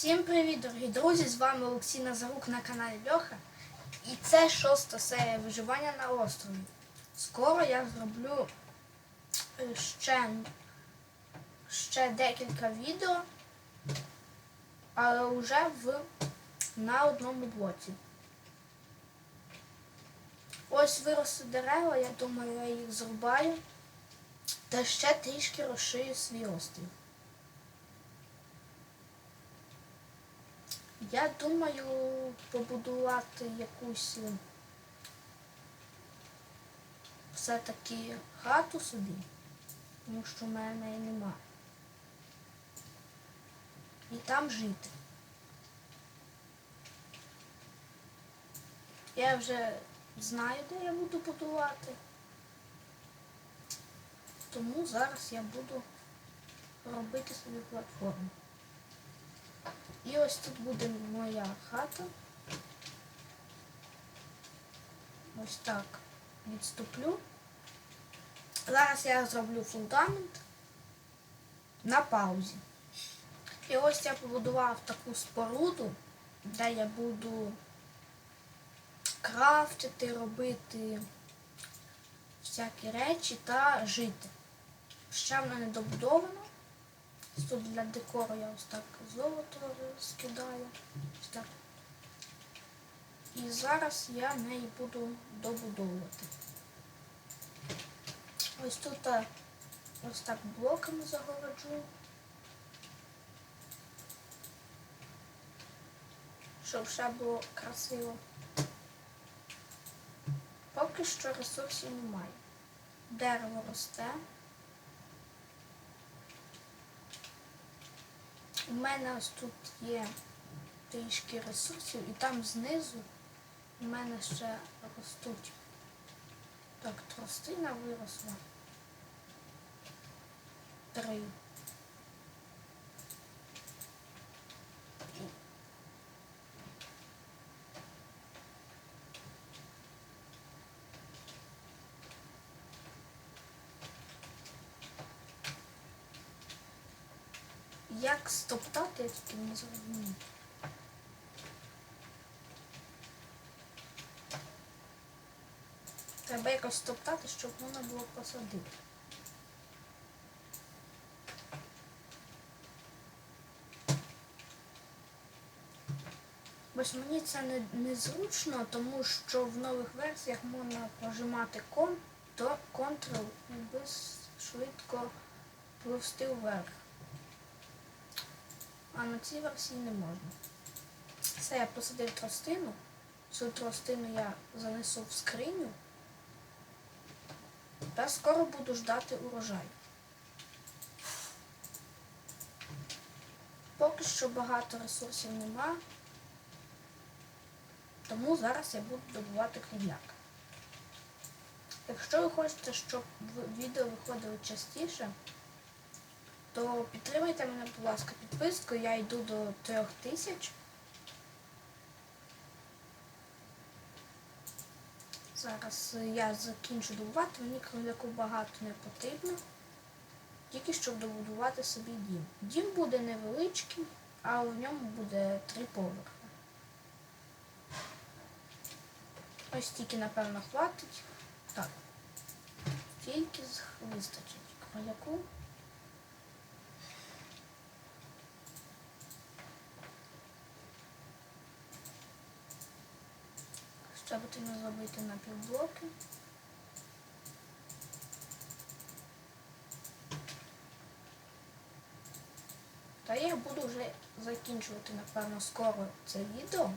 Всім привіт, дорогі друзі! З вами Олексій Назарук на каналі Льоха. І це шоста серія виживання на острові. Скоро я зроблю е, ще, ще декілька відео, але вже в, на одному блоці. Ось виросли дерева, я думаю, я їх зрубаю. Та ще трішки розширю свій острів. Я думаю побудувати якусь е, все-таки хату собі, тому що в мене немає. І там жити. Я вже знаю, де я буду будувати. Тому зараз я буду робити собі платформу. І ось тут буде моя хата. Ось так відступлю. Зараз я зроблю фундамент на паузі. І ось я побудував таку споруду, де я буду крафтити, робити всякі речі та жити. Ще вона не добудована. Тут для декору я ось так золото скидаю. Ось так. І зараз я неї буду добудовувати. Ось тут ось так блоками загороджу. Щоб ще було красиво. Поки що ресурсів немає. Дерево росте. У мене ось тут є трішки ресурсів і там знизу у мене ще ростуть. Так, тростина виросла. Три. Як стоптати, я тільки не зрозумію. Треба якось стоптати, щоб можна було посадити. Ось мені це не, незручно, тому що в нових версіях можна прожимати Ctrl і швидко пливсти вверх. А на цій версії не можна. Це я посадив тростину. Цю тростину я занесу в скриню. Та скоро буду ждати урожай. Поки що багато ресурсів нема. Тому зараз я буду добувати кругляк. Якщо ви хочете, щоб відео виходило частіше, то підтримайте мене, будь ласка, підпискою. Я йду до трьох тисяч. Зараз я закінчу добувати, мені кругляку багато не потрібно. Тільки щоб добудувати собі дім. Дім буде невеличкий, а в ньому буде три поверхи. Ось тільки, напевно, хватить. Так. Тільки вистачить. Кругляку. Ще потрібно зробити на півблоки. Та я буду вже закінчувати, напевно, скоро це відео.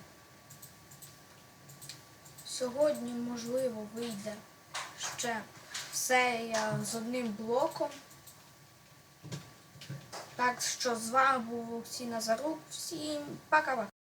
Сьогодні, можливо, вийде ще серія з одним блоком. Так що з вами був Олексій Назарук. Всім пока-пока.